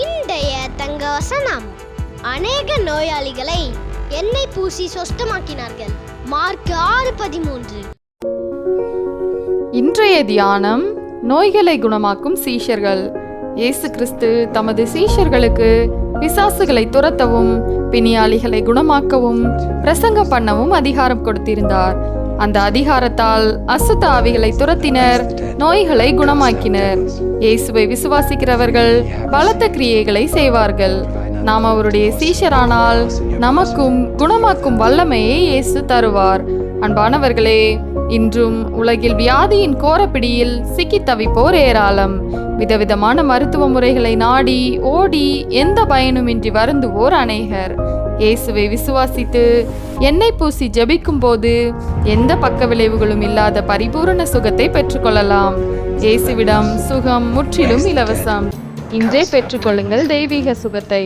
இன்றைய தங்க வசனம் அநேக நோயாளிகளை எண்ணெய் பூசி சொஸ்தமாக்கினார்கள். மார்க் ஆறு பதிமூன்று. இன்றைய தியானம் நோய்களை குணமாக்கும் சீஷர்கள். இயேசு கிறிஸ்து தமது சீஷர்களுக்கு பிசாசுகளை துரத்தவும் பிணியாளிகளை குணமாக்கவும் பிரசங்கம் பண்ணவும் அதிகாரம் கொடுத்திருந்தார். அந்த அதிகாரத்தால் அசுத்த ஆவிகளை துரத்தினர் நோய்களை குணமாக்கினர். இயேசுவை விசுவாசிக்கிறவர்கள் பலத்த கிரியைகளை செய்வார்கள். நாம் அவருடைய சீஷரானால் நமக்கும் குணமாக்கும் வல்லமையை இயேசு தருவார். அன்பானவர்களே இன்றும் உலகில் வியாதியின் கோரப்பிடியில் சிக்கித் தவிப்போர் ஏராளம். விதவிதமான மருத்துவ முறைகளை நாடி ஓடி எந்த பயனுமின்றி வருந்துவோர் அநேகர். இயேசுவை விசுவாசித்து எண்ணெய் பூசி ஜபிக்கும் போது எந்த பக்க விளைவுகளும் இல்லாத பரிபூரண சுகத்தை பெற்றுக்கொள்ளலாம். இயேசுவிடம் சுகம் முற்றிலும் இலவசம். இன்றே பெற்றுக்கொள்ளுங்கள் தெய்வீக சுகத்தை.